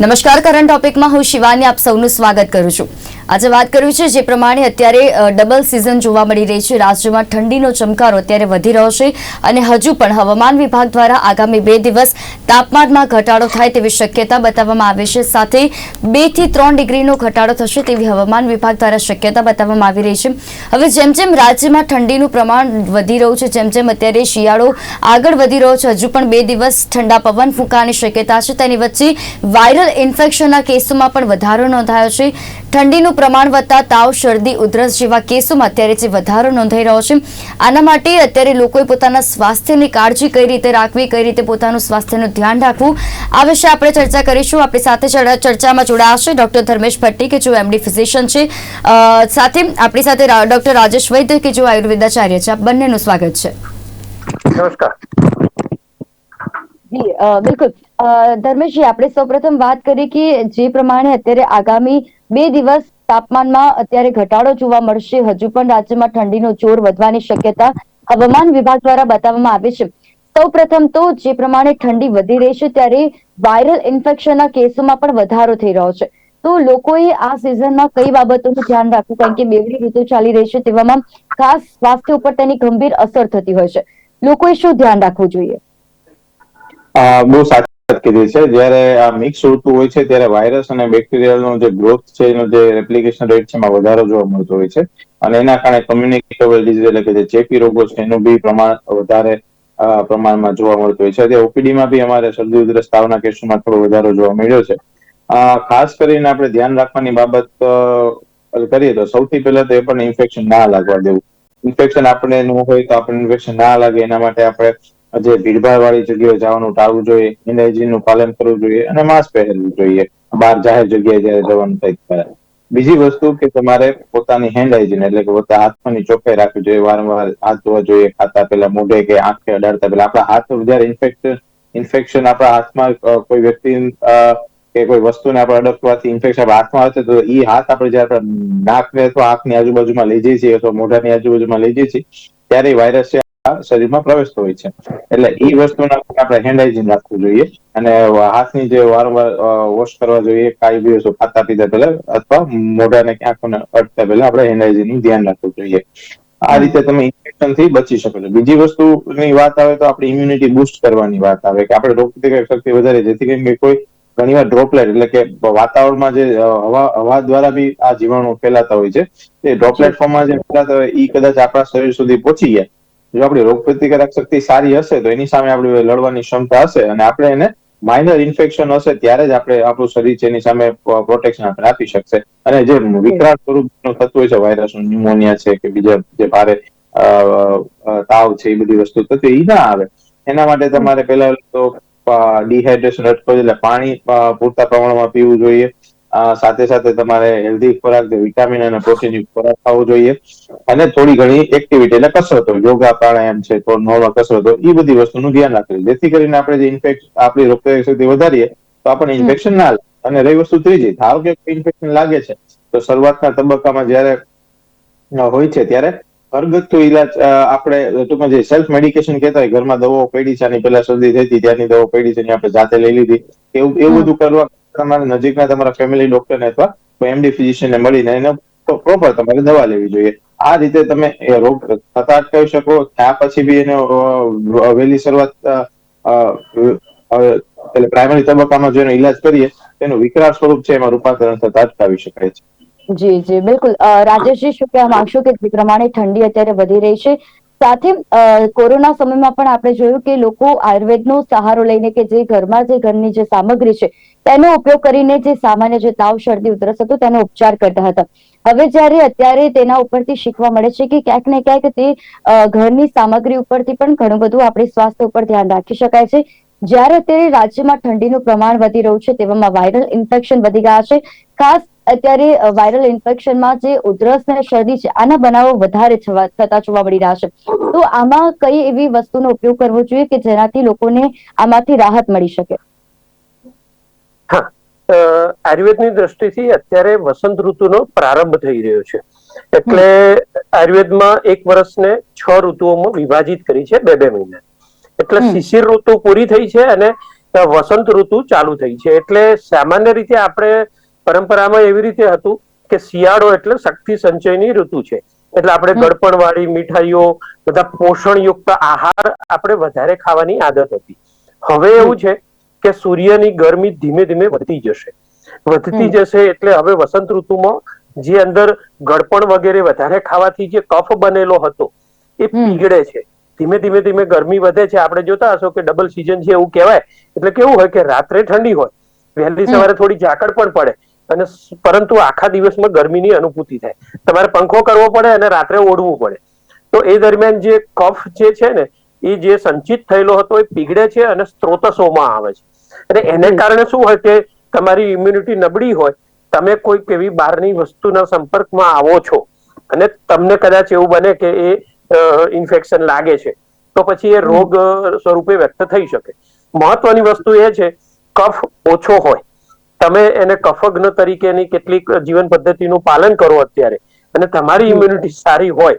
નમસ્કાર કરંટ ટોપિકમાં હું શિવાની આપ સૌનું સ્વાગત કરું છું. આજે વાત કરવી છે જે પ્રમાણે અત્યારે ડબલ સિઝન જોવા મળી રહી છે. રાજ્યમાં ઠંડીનો ચમકારો અત્યારે વધી રહ્યો છે અને હજુ પણ હવામાન વિભાગ દ્વારા આગામી બે દિવસ તાપમાનમાં ઘટાડો થાય તેવી શક્યતા બતાવવામાં આવી છે. સાથે બેથી ત્રણ ડિગ્રીનો ઘટાડો થશે તેવી હવામાન વિભાગ દ્વારા શક્યતા બતાવવામાં આવી રહી છે. હવે જેમ જેમ રાજ્યમાં ઠંડીનું પ્રમાણ વધી રહ્યું છે, જેમ જેમ અત્યારે શિયાળો આગળ વધી રહ્યો છે, હજુ પણ બે દિવસ ઠંડા પવન ફૂંકાવાની શક્યતા છે. તેની વચ્ચે વાયરલ ઇન્ફેક્શનના કેસોમાં પણ વધારો નોંધાયો છે. ઠંડીનું પ્રમાણ વધતા તાવ, શરદી, ઉધરસ જેવા કેસોમાં અત્યારે જે વધારો નોંધાઈ રહ્યો છે, આના માટે અત્યારે લોકોએ પોતાના સ્વાસ્થ્યની કાળજી કઈ રીતે રાખવી, કઈ રીતે પોતાનું સ્વાસ્થ્યનું ધ્યાન રાખવું, આ વિશે આપણે ચર્ચા કરીશું. આપણી સાથે ચર- ચર્ચામાં જોડાશે ડોક્ટર ધર્મેશ ભટ્ટી, કે જો એમડી ફિઝિશિયન છે. સાથે આપણી સાથે ડોક્ટર રાજેશ વૈદ્ય, કે જો આયુર્વેદાચાર્ય છે. આ બંનેનું સ્વાગત છે. નમસ્કાર. જી બિલકુલ. ધર્મેશજી, આપણે સૌપ્રથમ વાત કરી કે જે પ્રમાણે અત્યારે આગામી બે દિવસ તાપમાનમાં અત્યારે ઘટાડો જોવા મળશે, હજુ પણ રાજ્યમાં ઠંડીનો જોર વધવાની શક્યતા હવામાન વિભાગ દ્વારા બતાવવામાં આવી છે. સૌપ્રથમ તો જે પ્રમાણે ઠંડી વધી રહી છે, ત્યારે વાયરલ ઇન્ફેક્શનના કેસોમાં પણ વધારો થઈ રહ્યો છે. તો લોકોએ આ સિઝનમાં કઈ બાબતોનું ધ્યાન રાખવું? કારણ કે બેવડી ઋતુ ચાલી રહી છે, તેવામાં ખાસ સ્વાસ્થ્ય ઉપર તેની ગંભીર અસર થતી હોય છે. લોકોએ શું ધ્યાન રાખવું જોઈએ? બહુ સાચી કીધી છે. જ્યારે આ મિક્સ ઋતુ હોય છે, ત્યારે વાયરસ અને બેક્ટેરિયાનો જે ગ્રોથ છે, એનો જે રેપ્લિકેશન રેટ છે, એમાં વધારો જોવા મળતો હોય છે. અને એના કારણે કમ્યુનિકેટેબલ ડિઝીઝ એટલે કે જે ચેપી રોગો છે, એનું બી પ્રમાણ વધારે પ્રમાણમાં જોવા મળતું હોય છે. તે ઓપીડીમાં બી અમારે શરદી ઉધરસ તાવના કેસોમાં થોડો વધારો જોવા મળ્યો છે. ખાસ કરીને આપણે ધ્યાન રાખવાની બાબત કરીએ તો સૌથી પહેલા તો એ પણ ઇન્ફેક્શન ના લાગવા દેવું. ઇન્ફેક્શન આપણે ન હોય તો આપણે ઇન્ફેક્શન ના લાગે. એના માટે આપણે જે ભીડભાડ વાળી જગ્યાએ જવાનું ટાળવું જોઈએ ઇન્ડાઇજીનનું પાલન કરવું જોઈએ અને માસ્ક પહેરવું જોઈએ. બહાર જાહેર જગ્યાએ જયારે જવાનું થાય ત્યારે. બીજી વસ્તુ કે તમારે પોતાની હેન્ડ હાઇજીન એટલે કે પોતા હાથની ચોખ્ખાઈ રાખવી જોઈએ, વારંવાર હાથ ધોવા જોઈએ, ખાતા પહેલા મોઢે કે આંખે અડાડતા પહેલા. આપણા હાથ જયારે ઇન્ફેક્શન ઇન્ફેક્શન આપણા હાથમાં કોઈ વ્યક્તિ કે કોઈ વસ્તુને આપણે અડકવાથી ઇન્ફેક્શન આપણા હાથમાં આવશે તો એ હાથ આપણે જયારે આપણે નાકને અથવા આંખની આજુબાજુમાં લઈ જઈએ છીએ અથવા મોઢાની આજુબાજુમાં લઈ જઈએ છીએ, ત્યારે વાયરસ છે. આ શરીરમાં પ્રવેશતો હોય છે. એટલે એ વસ્તુને આપણે હેન્ડ હાઇજીન રાખવું જોઈએ. અને હાથની જે વારંવાર વોશ કરવા જોઈએ કાંઈ બી વસ્તુ ખાતા પીતા પહેલા અથવા મોઢાને આંખોને અટતા પહેલા આપણે હેન્ડ ધ્યાન રાખવું જોઈએ. આ રીતે તમે ઇન્ફેક્શનથી બચી શકો છો. બીજી વસ્તુની વાત આવે તો આપણી ઇમ્યુનિટી બુસ્ટ કરવાની વાત આવે કે આપણે રોગપ્રતિકારક શક્તિ વધારે જેથી કરીને કોઈ ઘણીવાર ડ્રોપલેટ એટલે કે વાતાવરણમાં જે હવા હવા દ્વારા બી આ જીવાણુ ફેલાતા હોય છે. તે ડ્રોપલેટ ફોર્મમાં જે ફેલાતા હોય એ કદાચ આપણા શરીર સુધી પહોંચી ગયા. જો આપણી રોગપ્રતિકારક શક્તિ સારી હશે, તો એની સામે આપણી લડવાની ક્ષમતા હશે અને આપણે એને માઇનર ઇન્ફેક્શન હશે ત્યારે જ આપણે આપણું શરીર છે એની સામે પ્રોટેક્શન આપણે આપી શકશે. અને જે વિકરાળ સ્વરૂપનું થતું હોય છે વાયરસ ન્યુમોનિયા છે કે બીજા જે ભારે તાવ છે, એ બધી વસ્તુ થતી એ ના આવે. એના માટે તમારે પહેલા તો ડિહાઇડ્રેશન અટકવું એટલે પાણી પૂરતા પ્રમાણમાં પીવું જોઈએ. સાથે સાથે તમારે હેલ્ધી ખોરાક વિટામિન અને પ્રોટીન ખોરાક ખાવો જોઈએ. અને થોડી ઘણી એક્ટિવિટી એટલે કસરતો યોગા પ્રાણાયામ છે તો નોર્મલ કસરતો એ બધી વસ્તુનું ધ્યાન રાખવું જેથી કરીને આપણે જે ઇન્ફેક્ટ આપણી રોગપ્રતિકારક શક્તિ વધારીએ તો આપણને ઇન્ફેક્શન ના લાગે અને રહી વસ્તુ ત્રીજી ધારો કે ઇન્ફેક્શન લાગે છે તો શરૂઆતના તબક્કામાં જ્યારે હોય છે ત્યારે ઘરગથ્થુ ઈલાજ આપણે ટૂંકમાં જે સેલ્ફ મેડિકેશન કહેતા હોય ઘરમાં દવાઓ પડી છે આની પહેલા શરદી થઈ હતી ત્યાંની દવાઓ પડી છે આપણે જાતે લઈ લીધી. એવું એવું બધું કરવા તમારે નજીકના તમારા ફેમિલી ડોક્ટરને અથવા એમડી ફિઝિશિયનને મળીને એને પ્રોપર તમારે દવા લેવી જોઈએ. આ રીતે તમે એ રોગ થતા અટકાવી શકો, ત્યાં પછી બી એને વહેલી શરૂઆત એટલે પ્રાઇમરી તબક્કામાં જો એનો ઈલાજ કરીએ, તેનું વિકરાળ સ્વરૂપ છે એમાં રૂપાંતરણ થતા અટકાવી શકાય છે. જી જી, બિલકુલ. રાજેશજી, શું કહેવા માંગશો કે જે પ્રમાણે ઠંડી અત્યારે વધી રહી છે? સાથે કોરોના સમયમાં પણ આપણે જોયું કે લોકો આયુર્વેદનો સહારો લઈને કે જે ઘરમાં જે ઘરની જે સામગ્રી છે, તેનો ઉપયોગ કરીને જે સામાન્ય જે તાવ, શરદી, ઉધરસ હતો તેનો ઉપચાર કરતા હતા. હવે જ્યારે અત્યારે તેના ઉપરથી શીખવા મળે છે કે ક્યાંક ને ક્યાંક તે ઘરની સામગ્રી ઉપરથી પણ ઘણું બધું આપણે સ્વાસ્થ્ય ઉપર ધ્યાન રાખી શકાય છે. જ્યારે અત્યારે રાજ્યમાં ઠંડીનું પ્રમાણ વધી રહ્યું છે તેવામાં વાયરલ ઇન્ફેક્શન વધી ગયા છે. ખાસ અત્યારે વાયરલ ઇન્ફેક્શનમાં જે ઉધરસ અને શરદી છે આના બનાવો વધારે થતા જોવા મળી રહ્યા છે. તો આમાં કઈ એવી વસ્તુનો ઉપયોગ કરવો જોઈએ કે જેનાથી લોકોને આમાંથી રાહત મળી શકે? હા આયુર્વેદની દ્રષ્ટિથી અત્યારે વસંત ઋતુનો પ્રારંભ થઈ રહ્યો છે. એટલે આયુર્વેદમાં એક વર્ષને છ ઋતુઓમાં વિભાજિત કરી છે બે બે મહિના. એટલે શિશિર ઋતુ પૂરી થઈ છે અને વસંત ઋતુ ચાલુ થઈ છે. એટલે સામાન્ય રીતે આપણે પરંપરામાં એવી રીતે હતું કે શિયાળો એટલે શક્તિ સંચયની ઋતુ છે. એટલે આપણે ગળપણ વાળી મીઠાઈઓ બધા પોષણયુક્ત આહાર આપણે વધારે ખાવાની આદત હતી. હવે એવું છે કે સૂર્યની ગરમી ધીમે ધીમે વધતી જશે. વધતી જશે એટલે હવે વસંત ઋતુમાં જે અંદર ગળપણ વગેરે વધારે ખાવાથી જે કફ બનેલો હતો એ પીગળે છે. ધીમે ધીમે ધીમે ગરમી વધે છે. આપણે જોતા હશો કે ડબલ સિઝન છે એવું કહેવાય. એટલે કેવું હોય કે રાત્રે ઠંડી હોય. વહેલી. સવારે થોડી ઝાકળ પણ પડે. અને પરંતુ આખા દિવસમાં ગરમીની અનુભૂતિ થાય. તમારે પંખો કરવો પડે અને રાત્રે ઓઢવું પડે. તો એ દરમિયાન જે કફ જે છે ને એ જે સંચિત થયેલો હતો એ પીગળે છે અને સ્ત્રોતસોમાં આવે છે. અને એને કારણે શું હોય કે તમારી ઇમ્યુનિટી નબળી હોય તમે કોઈ એવી બહારની વસ્તુના સંપર્કમાં આવો છો અને તમને કદાચ એવું બને કે એ ઇન્ફેક્શન લાગે છે તો પછી એ રોગ સ્વરૂપે વ્યક્ત થઈ શકે. મહત્વની વસ્તુ એ છે કફ ઓછો હોય. તમે એને કફગ્ન તરીકેની કેટલીક જીવન પદ્ધતિનું પાલન કરો અત્યારે અને તમારી ઇમ્યુનિટી સારી હોય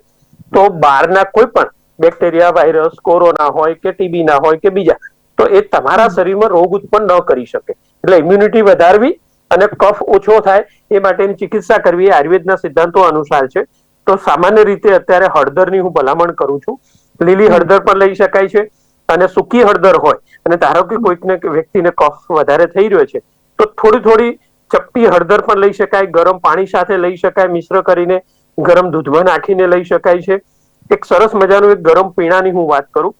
તો બહારના કોઈ પણ બેક્ટેરિયા વાયરસ કોરોના હોય કે ટીબી ના હોય કે બીજા તો એ તમારા શરીરમાં રોગ ઉત્પન્ન ન કરી શકે. એટલે ઇમ્યુનિટી વધારવી અને કફ ઓછો થાય એ માટેની ચિકિત્સા કરવી એ આયુર્વેદના સિદ્ધાંતો અનુસાર છે. તો સામાન્ય રીતે અત્યારે હળદરની હું ભલામણ કરું છું. લીલી હળદર પણ લઈ શકાય છે અને સૂકી હળદર હોય. અને ધારો કે કોઈકને વ્યક્તિને કફ વધારે થઈ રહ્યો છે તો થોડી થોડી ચપટી હળદર પણ લઈ શકાય, ગરમ પાણી સાથે લઈ શકાય મિશ્ર કરીને, ગરમ દૂધમાં નાખીને લઈ શકાય છે. એક સરસ મજાનું એક ગરમ પીણાની હું વાત કરું.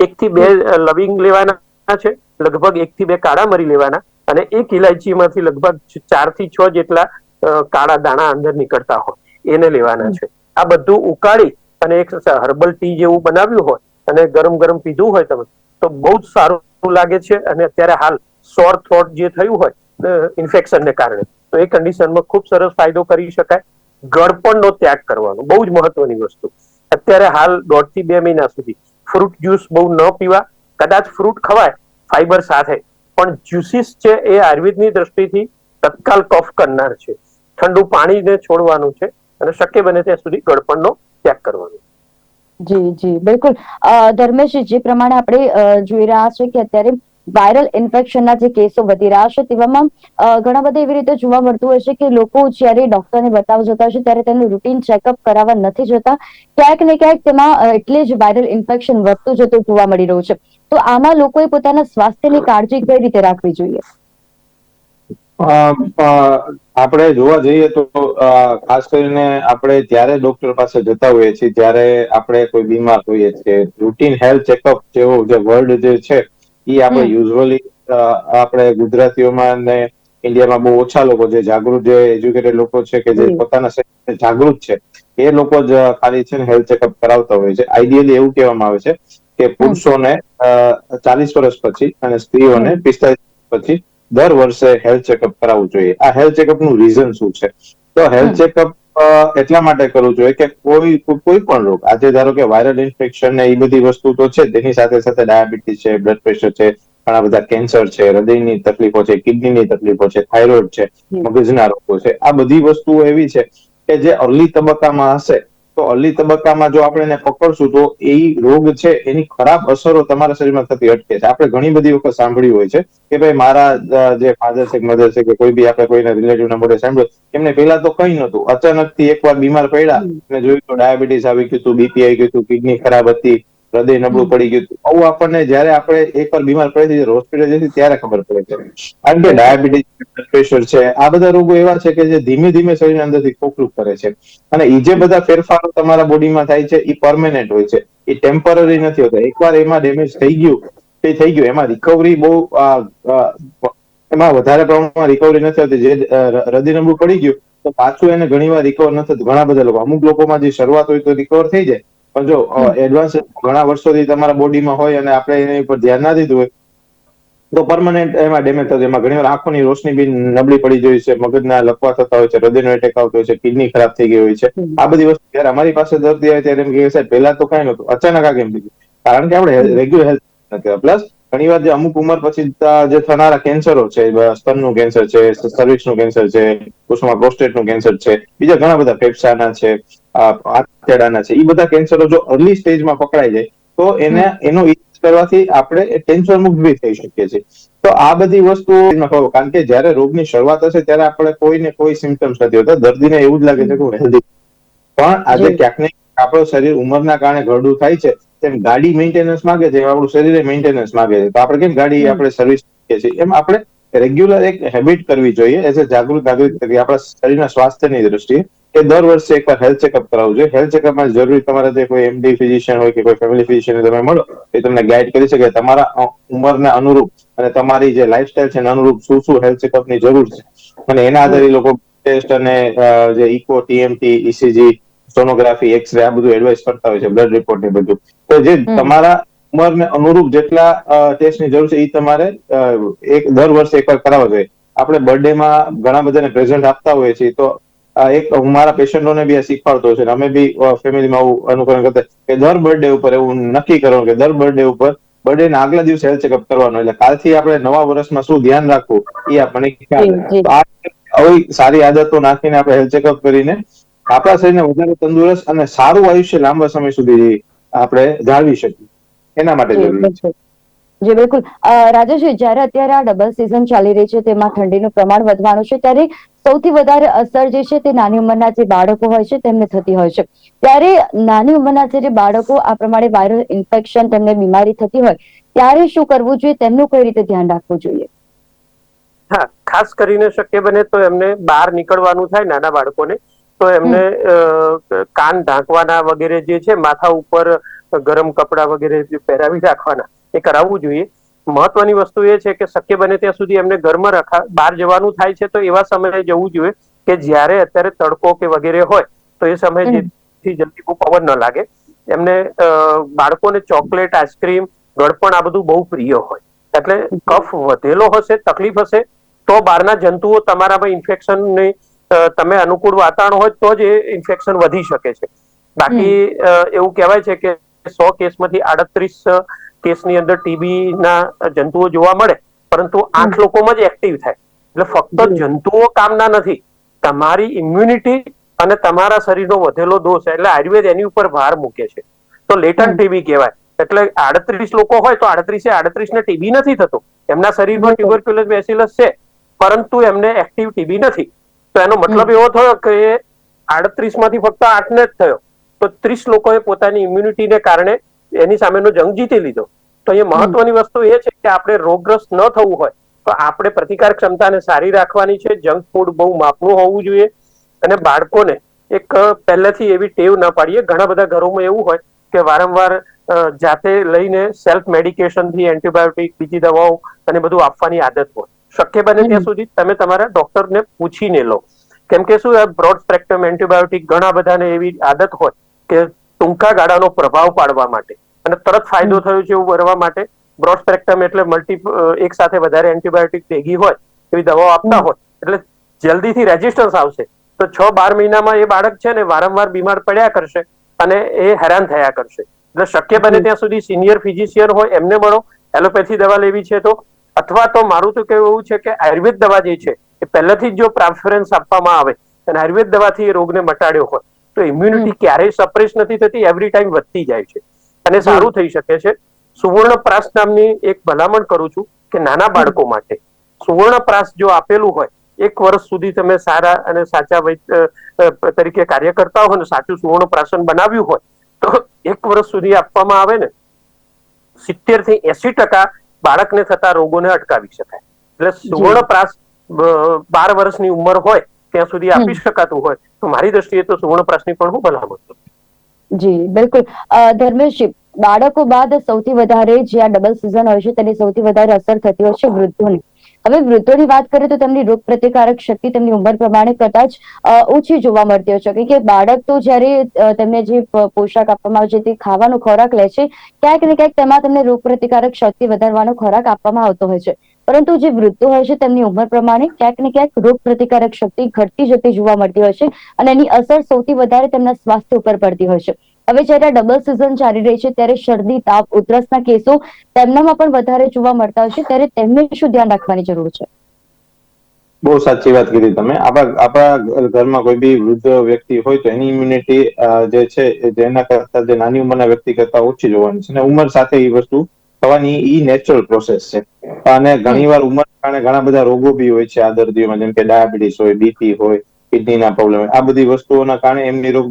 એક થી બે લવિંગ લેવાના છે, લગભગ એક થી બે કાળા મરી લેવાના અને એક ઇલાયચીમાંથી લગભગ ચારથી છ જેટલા કાળા દાણા અંદર નીકળતા હોય, એને લેવાના છે. આ બધું ઉકાળી અને એક હર્બલ ટી જેવું બનાવ્યું હોય અને ગરમ ગરમ પીધું હોય તમે, તો બહુ જ સારું લાગે છે અને અત્યારે હાલ સોર થ્રોટ જે થયું હોય ઇન્ફેક્શનને કારણે. તો એ કન્ડિશનમાં ખૂબ સરસ ફાયદો કરી શકાય. ગળપણનો ત્યાગ કરવાનો, બહુ જ મહત્વની વસ્તુ. અત્યારે હાલ દોઢથી બે મહિના સુધી ફ્રૂટ જ્યુસ બહુ ન પીવા, કદાચ ફ્રૂટ ખવાય ફાઈબર સાથે. પણ જ્યુસીસ છે એ આયુર્વેદની દ્રષ્ટિથી તત્કાલ કફ કરનાર છે. ઠંડુ પાણીને છોડવાનું છે અને શક્ય બને ત્યાં સુધી ગળપણનો ત્યાગ કરવાનો. જી જી, બિલકુલ. ધર્મેશ જે પ્રમાણે આપણે જોઈ રહ્યા છે કે અત્યારે વાયરલ ઇન્ફેક્શનના જે કેસો વધી રહ્યા છે, તેવામાં ઘણા બધા એવી રીતે જોવા મળતું હોય છે કે લોકો જ્યારે ડોક્ટરને બતાવવા જતા હોય છે, ત્યારે તેનું રૂટીન ચેકઅપ કરાવવા નથી જતા. ક્યાંક ને ક્યાંક તેમાં એટલે જ વાયરલ ઇન્ફેક્શન વધતું જતું જોવા મળી રહ્યું છે. તો આમાં લોકોએ પોતાના સ્વાસ્થ્યની કાળજી કઈ રીતે રાખવી જોઈએ? આપણે જોવા જઈએ તો ખાસ કરીને આપણે જ્યારે ડોક્ટર પાસે જતા હોઈએ છીએ જ્યારે આપણે કોઈ બીમાર હોઈએ છીએ. રૂટીન હેલ્થ ચેકઅપ જેવો જે વર્ડ જે છે એ આપણે યુઝવલી આપણે ગુજરાતીઓમાં ને ઇન્ડિયામાં બહુ ઓછા લોકો જે જાગૃત જે એજ્યુકેટેડ લોકો છે કે જે પોતાના જાગૃત છે એ લોકો જ ખાલી છે ને હેલ્થ ચેકઅપ કરાવતા હોય છે. આઈડિયલી એવું કહેવામાં આવે છે કે પુરુષોને ચાલીસ વર્ષ પછી અને સ્ત્રીઓને. પિસ્તાલીસ પછી દર વર્ષે હેલ્થ ચેકઅપ કરાવવું જોઈએ. આ હેલ્થ ચેકઅપનું રીઝન શું છે? તો હેલ્થ ચેકઅપ એટલા માટે કરવું જોઈએ કે કોઈ કોઈ પણ રોગ આજે ધારો કે વાયરલ ઇન્ફેક્શન ને એ બધી વસ્તુ તો છે તેની સાથે સાથે ડાયાબિટીસ છે બ્લડ પ્રેશર છે ઘણા બધા કેન્સર છે હૃદયની તકલીફો છે કિડનીની તકલીફો છે થાઇરોઇડ છે. મગજના રોગો છે આ બધી વસ્તુઓ એવી છે કે જે અર્લી તબક્કામાં હશે તો અલી તબક્કામાં જો આપણે એને પકડશું તો એ રોગ છે એની ખરાબ અસરો તમારા શરીરમાં થતી અટકે છે. આપણે ઘણી બધી વખત સાંભળ્યું હોય છે કે ભાઈ મારા જે ફાધર છે મધર છે કે કોઈ બી આપણે કોઈને રિલેટિવ ના મોઢે સાંભળ્યું એમને પેલા તો કઈ નતું અચાનકથી એકવાર બીમાર પડ્યા મેં અને જોયું તો ડાયાબિટીસ આવી ગયું હતું બીપી આવી ગયું હતું કિડની ખરાબ હતી હૃદય નબળું પડી ગયું હતું. આવું આપણને જયારે આપણે એકવાર બીમાર પડી જઈએ હોસ્પિટલ જઈએ ત્યારે ખબર પડે છે. કારણ કે ડાયાબિટીસ પ્રેશર છે આ બધા રોગો એવા છે કે જે ધીમે ધીમે શરીરની અંદરથી ખોખલું કરે છે. અને એ જે બધા ફેરફારો તમારા બોડીમાં થાય છે એ પરમેનન્ટ હોય છે. એ ટેમ્પરરી નથી હોતા. એકવાર એમાં ડેમેજ થઈ ગયું તે થઈ ગયું. એમાં રિકવરી બહુ એમાં વધારે પ્રમાણમાં રિકવરી નથી હોતી. જે હૃદય નબળું પડી ગયું તો પાછું એને ઘણી વાર રિકવર નથી થતું. ઘણા બધા લોકો અમુક લોકોમાં જે શરૂઆત હોય તો રિકવર થઈ જાય. પણ જો. એડવાન્સ ઘણા વર્ષોથી તમારા બોડીમાં હોય અને આપણે એની ઉપર ધ્યાન ના દીધું હોય તો પરમાનન્ટ એમાં ડેમેજ થતું એમાં ઘણીવાર આંખોની રોશની બી નબળી પડી જાય છે મગજના લકવા થતા હોય છે હૃદયનો એટેક આવતો હોય છે કિડની ખરાબ થઈ ગઈ હોય છે. આ બધી વસ્તુ જયારે અમારી પાસે દર્દી આવે ત્યારે એમ કે સાહેબ પહેલા તો કઈ નતું અચાનક આ કેમ થઈ કારણ કે આપણે. રેગ્યુલર હેલ્થ નથી પ્લસ ઘણી વાર જે અમુક ઉંમર પછી જે થનારા કેન્સરો છે સ્તનનું કેન્સર છે સર્વિક્સનું કેન્સર છે કુષ્મા પ્રોસ્ટેટનું કેન્સર છે બીજા ઘણા બધા ફેફસાના છે આંતરડાના છે. એ બધા કેન્સરો જો અર્લી સ્ટેજમાં પકડાઈ જાય તો એને એનો ઇલાજ કરવાથી આપણે ટેન્શન મુક્ત બી થઈ શકીએ છીએ. તો આ બધી વસ્તુ. કારણ કે જ્યારે રોગની શરૂઆત હશે ત્યારે આપણે કોઈને કોઈ સિમ્ટમ્સ નથી હોતા. દર્દીને એવું જ લાગે છે કે હેલ્ધી પણ આજે ક્યાંક ને આપણું શરીર ઉંમરના કારણે ઘરડું થાય છે. તેમ ગાડી મેન્ટેનન્સ માંગે છે આપણું શરીર મેન્ટેનન્સ માંગે છે. તો આપણે કેમ ગાડી આપણે સર્વિસ કરીએ છીએ? એમ આપણે રેગ્યુલર એક હેબિટ કરવી જોઈએ એઝ અ જાગૃત નાગરિક તરીકે આપણા શરીરના સ્વાસ્થ્યની દ્રષ્ટિએ. કે દર વર્ષે એકવાર હેલ્થ ચેકઅપ કરાવવું જોઈએ. હેલ્થ ચેકઅપમાં જરૂરી તમારા જે કોઈ એમડી ફિઝિશિયન હોય કે કોઈ ફેમિલી ફિઝિશિયન તમે મળો એ તમને ગાઈડ કરી શકે. તમારા ઉંમરને અનુરૂપ અને તમારી જે લાઈફસ્ટાઈલ છે એને અનુરૂપ શું શું હેલ્થ ચેકઅપની જરૂર છે. અને એના આધારે લોકો ટેસ્ટ અને જે echo TMT ECG sonography x-ray આ બધું એડવાઇસ કરતા હોય છે બ્લડ રિપોર્ટ ને બધું. તો જે તમારા ઉંમરને અનુરૂપ જેટલા ટેસ્ટની જરૂર છે એ તમારે એક દર વર્ષે એકવાર કરાવવા જોઈએ. આપણે બર્થડે માં ઘણા બધાને પ્રેઝન્ટ આપતા હોઈએ છીએ તો એક હું મારા પેશન્ટોને બી આ શીખવાડતો છે અમે બી ફેમિલીમાં આવું અનુકરણ કરતા કે દર બર્થડે ઉપર એવું નક્કી કરવાનું કે દર બર્થડે ઉપર બર્થડે ના આગલા દિવસે હેલ્થ ચેકઅપ કરવાનો એટલે કાલથી આપણે નવા વર્ષમાં શું ધ્યાન રાખવું એ આપણને આવી. સારી આદતો નાખીને આપણે હેલ્થ ચેકઅપ કરીને આપણા શરીરને વધારે તંદુરસ્ત અને સારું આયુષ્ય લાંબા સમય સુધી આપણે જાળવી શકીએ. એના માટે જરૂરી છે. જી બિલકુલ. અ, રાજેશજી જ્યારે અત્યારે આ ડબલ સિઝન ચાલી રહી છે તેમાં ઠંડીનું પ્રમાણ વધવાનું છે ત્યારે સૌથી વધારે અસર જે છે તે નાની ઉંમરના જે બાળકો હોય છે તેમને થતી હોય છે. ત્યારે નાની ઉંમરના જે બાળકો આ પ્રમાણે વાયરલ ઇન્ફેક્શન તેમને બીમારી થતી હોય ત્યારે શું કરવું જોઈએ તેમનું કઈ રીતે ધ્યાન રાખવું જોઈએ? હા ખાસ કરીને શક્ય બને તો એમને બહાર નીકળવાનું થાય નાના બાળકોને તો એમને કાન ઢાંકવાના વગેરે જે છે માથા ઉપર ગરમ કપડા વગેરે પહેરાવી રાખવાના. એ કરાવવું જોઈએ. મહત્વની વસ્તુ એ છે કે શક્ય બને ત્યાં સુધી એમને ઘરમાં રખા બહાર જવાનું થાય છે તો એવા સમયે જવું જોઈએ કે જ્યારે અત્યારે તડકો કે વગેરે હોય તો એ સમયે જેથી જલ્દી બહુ પવન ન લાગે. એમને બાળકોને ચોકલેટ આઈસ્ક્રીમ ગળપણ આ બધું બહુ પ્રિય હોય. એટલે કફ વધેલો હશે તકલીફ હશે તો બહારના જંતુઓ તમારામાં ઇન્ફેક્શન તમે અનુકૂળ વાતાવરણ હોય તો જ એ ઇન્ફેક્શન વધી શકે છે. બાકી એવું કહેવાય છે કે સો કેસમાંથી આડત્રીસ કેસની અંદર ટીબી ના જંતુઓ જોવા મળે પરંતુ આઠ લોકોમાં જ એક્ટિવ થાય. એટલે ફક્ત જંતુઓ કામના નથી. તમારી ઇમ્યુનિટી અને તમારા શરીરનો વધેલો દોષ એટલે આયુર્વેદ એની ઉપર ભાર મૂકે છે. તો લેટન ટીબી કહેવાય. એટલે આડત્રીસ લોકો હોય તો આડત્રીસે આડત્રીસ ને ટીબી નથી થતો. એમના શરીરમાં. ટ્યુબરક્યુલસ બેસિલસ છે પરંતુ એમને એક્ટિવ ટીબી નથી. તો એનો મતલબ એવો થયો કે આડત્રીસમાંથી ફક્ત આઠ ને જ થયો. તો ત્રીસ લોકોએ પોતાની ઇમ્યુનિટીને કારણે એની સામેનો જંગ જીતી લીધો. તો એ મહત્વની વસ્તુ એ છે કે આપણે રોગગ્રસ્ત ન થવું હોય, તો આપણે પ્રતિકાર ક્ષમતાને સારી રાખવાની છે. જંક ફૂડ બહુ માપનું હોવું જોઈએ અને બાળકોને એક પહેલેથી એવી ટેવ ન પાડીએ. ઘણા બધા ઘરોમાં એવું હોય કે વારંવાર જાતે લઈને સેલ્ફ મેડિકેશનથી એન્ટીબાયોટિક બીજી દવાઓ અને બધું આપવાની આદત હોય. શક્ય બને ત્યાં સુધી તમે તમારા ડોક્ટરને પૂછીને લો. કેમ કે શું બ્રોડ સ્પેક્ટ્રમ એન્ટીબાયોટિક ઘણા બધાને એવી આદત હોય કે ટૂંકા ગાળાનો પ્રભાવ પાડવા માટે. અને તરત ફાયદો થયો છે એવું ભરવા માટે. બ્રોડ સ્પેક્ટ્રમ એટલે મલ્ટી એક સાથે વધારે એન્ટીબાયોટિક ભેગી હોય એવી દવાઓ આપતા હોય. એટલે જલ્દીથી રેઝિસ્ટન્સ આવશે. તો છ બાર મહિનામાં એ બાળક છે ને વારંવાર બીમાર પડ્યા કરશે અને એ હેરાન થયા કરશે. એટલે શક્ય બને ત્યાં સુધી સિનિયર ફિઝિશિયન હોય એમને મળો. એલોપેથી દવા લેવી છે તો. અથવા તો મારું તો કેવું એવું છે કે આયુર્વેદ દવા જે છે એ પહેલેથી જ જો પ્રેફરન્સ આપવામાં આવે અને આયુર્વેદ દવાથી એ રોગને મટાડ્યો હોય તો ઇમ્યુનિટી ક્યારેય સપ્રેસ નથી થતી એવરી ટાઈમ વધતી જાય છે. અને સારું થઈ શકે છે. સુવર્ણ પ્રાસ નામની એક ભલામણ કરું છું કે નાના બાળકો માટે. સુવર્ણ પ્રાસ જો આપેલું હોય એક વર્ષ સુધી તમે સારા અને સાચા તરીકે કાર્ય કરતા હોય ને સાચું સુવર્ણ પ્રાસન બનાવ્યું હોય તો એક વર્ષ સુધી આપવામાં આવે ને સિત્તેરથી એસી ટકા બાળકને થતા રોગોને અટકાવી શકાય. એટલે સુવર્ણ પ્રાસ બાર વર્ષની ઉંમર હોય ત્યાં સુધી આપી શકાતું હોય તો મારી દ્રષ્ટિએ તો સુવર્ણ પ્રાસની પણ હું ભલામણ કરું જી, બિલકુલ. ધર્મેશજી, બાળકો બાદ સૌથી વધારે જે આ ડબલ સિઝન હોય છે તેની સૌથી વધારે અસર થતી હોય છે વૃદ્ધોને. હવે વૃદ્ધોની વાત કરીએ તો તેમની રોગ પ્રતિકારક શક્તિ તેમની ઉંમર પ્રમાણે કદાચ ઓછી જોવા મળતી હોય છે. કે બાળક તો જ્યારે તેમને જે પોશાક આપવામાં આવે છે તે ખાવાનો ખોરાક લે છે, ક્યાંક ને ક્યાંક તેમાં તેમને રોગ પ્રતિકારક શક્તિ વધારવાનો ખોરાક આપવામાં આવતો હોય છે. પરંતુ જે વૃદ્ધો હોય છે, તેમની ઉંમર પ્રમાણે ક્યાંક ને ક્યાંક રોગ પ્રતિકારક શક્તિ ઘટતી જતી જોવા મળતી હોય છે અને એની અસર સૌથી વધારે તેમના સ્વાસ્થ્ય ઉપર પડતી હોય છે. હવે જ્યારે ડબલ સિઝન ચાલી રહી છે, ત્યારે શરદી, તાપ, ઉધરસના કેસો તેમનામાં પણ વધારે જોવા મળતા હોય છે, ત્યારે તેમને શું ધ્યાન રાખવાની જરૂર છે? બહુ સાચી વાત કીધી તમે. આપણા આપણા ઘરમાં કોઈ બી વૃદ્ધ વ્યક્તિ હોય તો એની ઇમ્યુનિટી જે છે જેના કરતા જે નાની ઉંમરના વ્યક્તિ કરતા ઓછી જોવાની છે. અને ઉંમર સાથે એ વસ્તુ થવાની ઈ નેચરલ પ્રોસેસ છે. અને ઘણીવાર ઉંમર કારણે ઘણા બધા રોગો બી હોય છે આ દર્દીઓમાં જેમ કે ડાયાબિટીસ હોય, બીપી હોય, કિડનીના પ્રોબ્લેમ આ બધી વસ્તુઓના કારણે એમની રોગ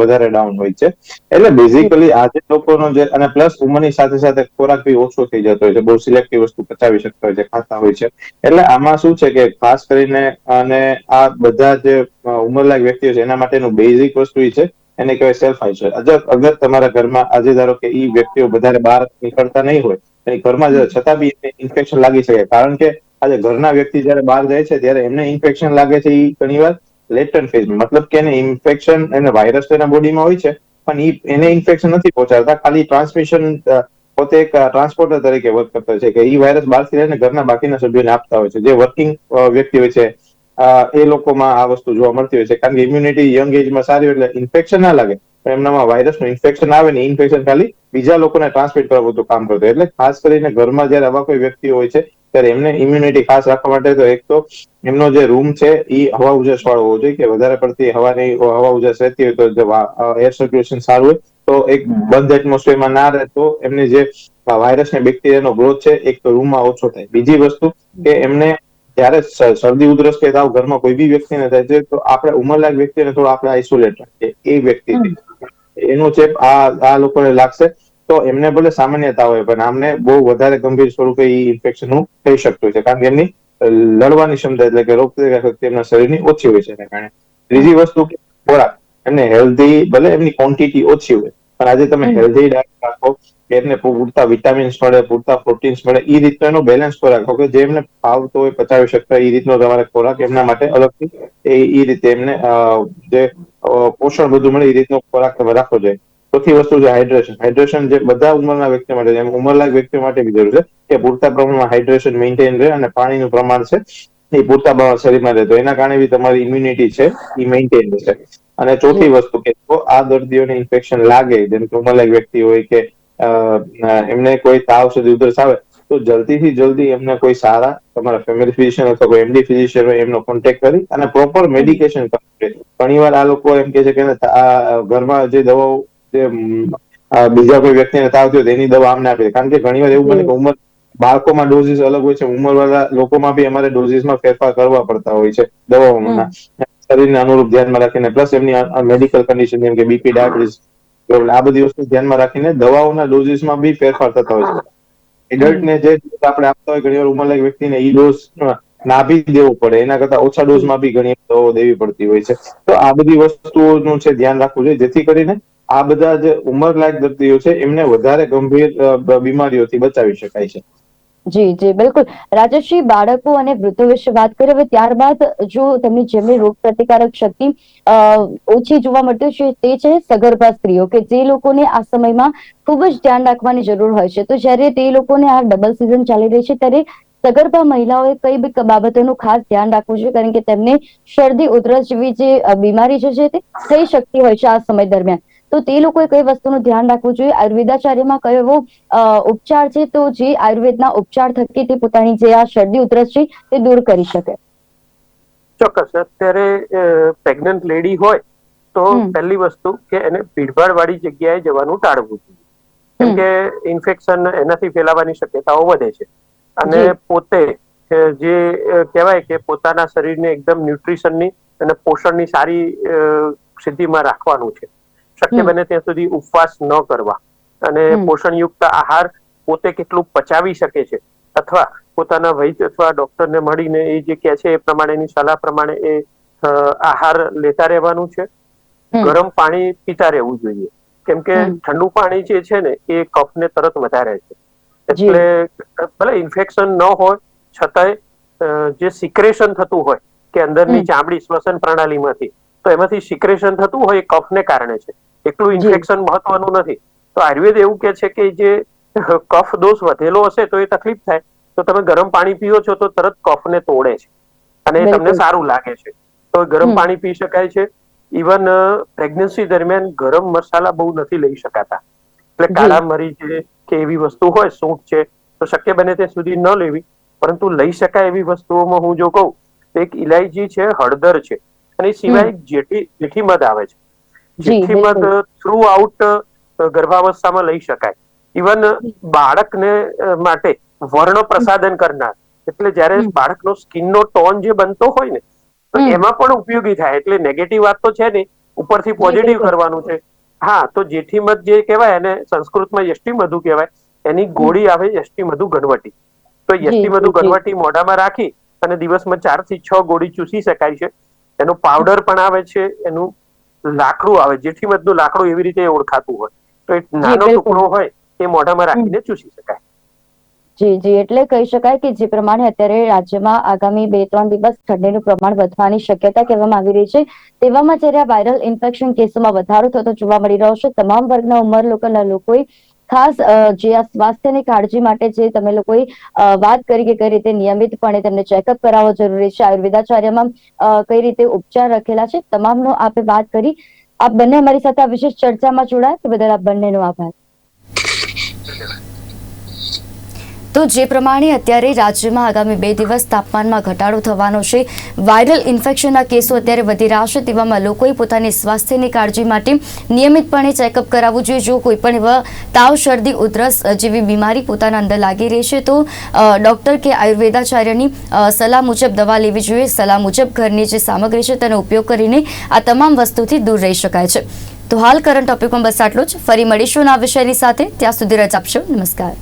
વધારે ડાઉન હોય છે. એટલે બેઝિકલી આજે લોકોનો જે, અને પ્લસ ઉંમરની સાથે સાથે ખોરાક બી ઓછો થઈ જતો હોય છે, બહુ સિલેક્ટિવ વસ્તુ પચાવી શકતા હોય છે, ખાતા હોય છે. એટલે આમાં શું છે કે ખાસ કરીને અને આ બધા જે ઉંમરલાયક વ્યક્તિઓ છે, એના માટેનું બેઝિક વસ્તુ એ છે એને કહેવાય સેલ્ફ આઇસોલેટ અગર અગર તમારા ઘરમાં આજે ધારો કે એ વ્યક્તિઓ વધારે બહાર નીકળતા નહીં હોય એની ઘરમાં છતાં બી ઇન્ફેક્શન લાગી શકે. કારણ કે આજે ઘરના વ્યક્તિ જયારે બહાર જાય છે, ત્યારે એમને ઇન્ફેક્શન લાગે છે ઈ ઘણીવાર લેટન ફેઝમાં મતલબ કે એને ઇન્ફેક્શન એને વાયરસ એના બોડીમાં હોય છે, પણ એને ઇન્ફેક્શન નથી પહોંચાડતા. ખાલી ટ્રાન્સમિશન પોતે એક ટ્રાન્સપોર્ટર તરીકે વર્ક કરતા છે કે ઈ વાયરસ બહારથી લઈને ઘરના બાકીના સભ્યોને આપતા હોય છે. જે વર્કિંગ વ્યક્તિ હોય છે એ લોકોમાં આ વસ્તુ જોવા મળતી હોય છે. કારણ કે ઇમ્યુનિટી યંગ એજમાં સારી હોય એટલે ઇન્ફેક્શન ના લાગે. એમનામાં વાયરસનું ઇન્ફેક્શન આવે ને ઇન્ફેક્શન ખાલી બીજા લોકોને ટ્રાન્સમિટ કરવા બધું કામ કરતું એટલે ખાસ કરીને ઘરમાં જયારે આવા કોઈ વ્યક્તિઓ હોય છે ત્યારે એમને ઇમ્યુનિટી ખાસ રાખવા માટે તો એક તો એમનો જે રૂમ છે એ હવા ઉજાસ વાળો હોવો જોઈએ કે વધારે પડતી હવાની હવા ઉજાસ રહેતી હોય તો એર સર્ક્યુલેશન સારું હોય તો એક બંધ એટમોસ્ફિયરમાં ના રહે તો એમને જે વાયરસ ને બેક્ટેરિયાનો ગ્રોથ છે એક તો રૂમમાં ઓછો થાય. બીજી વસ્તુ કે એમને જ્યારે સ- શરદી ઉધરસ કે તાવ ઘરમાં કોઈ બી વ્યક્તિને થાય છે તો આપણે ઉંમરલાયક વ્યક્તિને થોડો આપણે આઇસોલેટ રાખીએ. એ વ્યક્તિથી એનો ચેપ આ આ લોકોને લાગશે. તો એમને ભલે સામાન્ય તાવ હોય પણ આમને બહુ વધારે ગંભીર સ્વરૂપે એ ઇન્ફેક્શનનું થઈ શકતું છે. કારણ કે એમની લડવાની ક્ષમતા એટલે કે રોગ પ્રતિકારક શક્તિ એમના શરીરની ઓછી હોય છે. એના કારણે ત્રીજી વસ્તુ કે ખોરાક. એમને હેલ્ધી ભલે એમની ક્વોન્ટિટી ઓછી હોય પણ આજે તમે હેલ્ધી ડાયટ રાખો એમને પૂરતા વિટામિન્સ મળે પૂરતા પ્રોટીન્સ મળે એ રીતનો એનો બેલેન્સ ખોરાક. કે જે એમને ફાવતો હોય પચાવી શકતા એ રીતનો તમારે ખોરાક એમના માટે અલગથી એ એ રીતે એમને જે પોષણ બધું મળે એ રીતનો ખોરાક તમે રાખવો જોઈએ. ચોથી વસ્તુ છે હાઇડ્રેશન હાઇડ્રેશન જે બધા ઉંમરના વ્યક્તિ માટે ઉંમરલાયક વ્યક્તિ માટે બી જરૂર છે કે પૂરતા પ્રમાણમાં હાઇડ્રેશન મેન્ટેન રહે અને પાણીનું પ્રમાણ છે એ પૂરતા શરીરમાં રહે તો એના કારણે બી તમારી ઇમ્યુનિટી છે, એ મેન્ટેન રહેશે અને ચોથી વસ્તુ કે જો આ દર્દીઓને ઇન્ફેક્શન લાગે, જેમ કે ઉંમરલાયક વ્યક્તિ હોય કે એમને કોઈ તાવ સુધી ઉધરસ આવે, તો જલ્દીથી જલ્દી એમને કોઈ સારા તમારા ફેમિલી ફિઝિશિયન અથવા કોઈ એમડી ફિઝિશિયન હોય એમનો કોન્ટેક્ટ કરી અને પ્રોપર મેડિકેશન ઘણી વાર આ લોકો એમ કે છે કે ઘરમાં જે દવાઓ, જે બીજા કોઈ વ્યક્તિને તાવ થયો એની દવા આમને આપી. કારણ કે ઘણી વાર એવું બને કે ઉંમર બાળકોમાં ડોઝિસ અલગ હોય છે. ઉંમરવાળા લોકોમાં બી અમારે ડોઝિસમાં ફેરફાર કરવા પડતા હોય છે દવાઓના. શરીરને અનુરૂપ ધ્યાનમાં રાખીને પ્લસ એમની મેડિકલ કન્ડિશન જેમ કે બીપી ડાયાબિટીસ આ બધી વસ્તુ ધ્યાનમાં રાખીને દવાઓના ડોઝિસમાં બી ફેરફાર થતા હોય છે. એડલ્ટને જે આપણે આપતા હોય ઘણીવાર ઉંમરલાયક વ્યક્તિને ઈ ડોઝ ના બી દેવો પડે. એના કરતા ઓછા ડોઝમાં બી ઘણી દવાઓ દેવી પડતી હોય છે. તો આ બધી વસ્તુઓનું છે ધ્યાન રાખવું જોઈએ. જેથી કરીને આ બધા જે ઉંમરલાયક દર્દીઓ છે એમને વધારે ગંભીર બીમારીઓથી બચાવી શકાય છે. જી જી, બિલકુલ. રાજેશજી બાળકો અને વૃદ્ધો વિશે વાત કરીએ, હવે ત્યારબાદ જો તેમની જેમની રોગ પ્રતિકારક શક્તિ ઓછી જોવા મળતી છે, તે છે સગર્ભા સ્ત્રીઓ, કે જે લોકોને આ સમયમાં ખૂબ જ ધ્યાન રાખવાની જરૂર હોય છે. તો જ્યારે તે લોકોને આ ડબલ સિઝન ચાલી રહી છે, ત્યારે સગર્ભા મહિલાઓએ કઈ બી બાબતોનું ખાસ ધ્યાન રાખવું જોઈએ, કારણ કે તેમને શરદી, ઉધરસ જેવી જે બીમારી જે છે તે થઈ શકતી હોય છે આ સમય દરમિયાન. તો તે લોકોએ કઈ વસ્તુનું ધ્યાન રાખવું જોઈએ? આયુર્વેદાચાર્યમાં કયો એવો ઉપચાર છે તો જે આયુર્વેદના ઉપચાર થકી તે પોતાની જે આ શરદી ઉધરસ છે તે દૂર કરી શકે? ચોક્કસ. અત્યારે પ્રેગ્નન્ટ લેડી હોય તો પહેલી વસ્તુ કે એને ભીડભાડ વાળી જગ્યાએ જવાનું ટાળવું જોઈએ. કેમ કે ઇન્ફેક્શન એનાથી ફેલાવાની શક્યતાઓ વધે છે. અને પોતે જે કહેવાય કે પોતાના શરીરને એકદમ ન્યુટ્રિશનની અને પોષણની સારી સ્થિતિમાં રાખવાનું છે. શક્ય બને ત્યાં સુધી ઉપવાસ ન કરવા. અને પોષણયુક્ત આહાર પોતે કેટલું પચાવી શકે છે. અથવા પોતાના વૈદ્ય અથવા ડોક્ટરને મળીને એ જે કહે છે એ પ્રમાણેની સલાહ પ્રમાણે એ આહાર લેતા રહેવાનું છે. ગરમ પાણી પીતા રહેવું જોઈએ. કેમ કે ઠંડુ પાણી જે છે ને એ કફને તરત વધારે છે. એટલે ભલે ઇન્ફેક્શન ન હોય છતાંય જે સિક્રેશન થતું હોય કે અંદરની. ચામડી શ્વસન પ્રણાલીમાંથી તો એમાંથી સિક્રેશન થતું હોય એ કફને કારણે છે. એકલું જી. ઇન્ફેક્શન મહત્વનું નથી. તો આયુર્વેદ એવું કે છે કે જે કફ દોષ વધેલો હશે તો એ તકલીફ થાય. તો તમે ગરમ પાણી પીઓ છો તો તરત કફને તોડે છે. અને તમને સારું લાગે છે. તો ગરમ પાણી પી શકાય છે. ઇવન પ્રેગ્નન્સી દરમિયાન ગરમ મસાલા બહુ નથી લઈ શકાતા. એટલે કાળા મરી છે કે એવી વસ્તુ હોય સૂંઠ છે તો શક્ય બને ત્યાં સુધી ન લેવી. પરંતુ લઈ શકાય એવી વસ્તુઓમાં હું જો કહું તો એક ઇલાયચી છે હળદર છે. અને એ સિવાય જેઠી જેઠી મધ આવે છે. જી, જેઠી મધ બિલકુલ. થ્રુ આઉટ ગર્ભાવસ્થામાં લઈ શકાય. ઇવન બાળકને માટે વર્ણ પ્રસાદન કરનાર. એટલે જ્યારે. બાળકનો સ્કિનનો ટોન જે બનતો હોય ને તો એમાં પણ ઉપયોગી થાય. એટલે નેગેટિવ વાત તો છે ને ઉપરથી પોઝિટિવ કરવાનું છે. હા તો જેઠીમધ જે કહેવાય એને સંસ્કૃતમાં યષ્ટિમધુ કહેવાય એની ગોળી આવે યષ્ટિમધુ ગણવટી. તો યષ્ટિ મધુ. ગણવટી મોઢામાં રાખી અને દિવસમાં ચારથી છ ગોળી ચૂસી શકાય છે. એનો પાવડર પણ આવે છે એનું લાકડું આવે જેઠીમધનું લાકડું એવી રીતે ઓળખાતું હોય. તો એક નાનો ટુકડો હોય એ મોઢામાં રાખીને ચૂસી શકાય. જી જી એટલે કહી શકાય કે જે પ્રમાણે અત્યારે રાજ્યમાં આગામી બે ત્રણ દિવસ ઠંડીનું પ્રમાણ વધવાની શક્યતા કહેવામાં આવી રહી છે. તેવામાં જ્યારે આ વાયરલ ઇન્ફેક્શન કેસોમાં વધારો થતો જોવા મળી રહ્યો છે તમામ વર્ગના ઉંમર લોકોના લોકોએ ખાસ જે આ સ્વાસ્થ્યની કાળજી માટે જે તમે લોકોએ વાત કરી કે કઈ રીતે નિયમિતપણે તેમને ચેકઅપ કરાવવો જરૂરી છે. આયુર્વેદાચાર્યમાં કઈ રીતે ઉપચાર રખેલા છે, તમામનો આપે વાત કરી. આપ બંને અમારી સાથે આ વિશેષ ચર્ચામાં જોડાયા, તે બદલ આપ બંનેનો આભાર. તો જે પ્રમાણે અત્યારે રાજ્યમાં આગામી બે દિવસ તાપમાનમાં ઘટાડો થવાનો છે, વાયરલ ઇન્ફેક્શનના કેસો અત્યારે વધી રહ્યા છે, તેવામાં લોકોએ પોતાની સ્વાસ્થ્યની કાળજી માટે નિયમિતપણે ચેકઅપ કરાવવું જોઈએ. જો કોઈ પણ એવા તાવ, શરદી, ઉધરસ જેવી બીમારી પોતાના અંદર લાગી રહી છે, તો ડૉક્ટર કે આયુર્વેદાચાર્યની સલાહ મુજબ દવા લેવી જોઈએ. સલાહ મુજબ ઘરની જે સામગ્રી છે, તેનો ઉપયોગ કરીને આ તમામ વસ્તુથી દૂર રહી શકાય છે. તો હાલ કરંટ ટોપિકમાં બસ આટલું જ. ફરી મળીશું આ વિષયની સાથે. ત્યાં સુધી રજા આપશો. નમસ્કાર.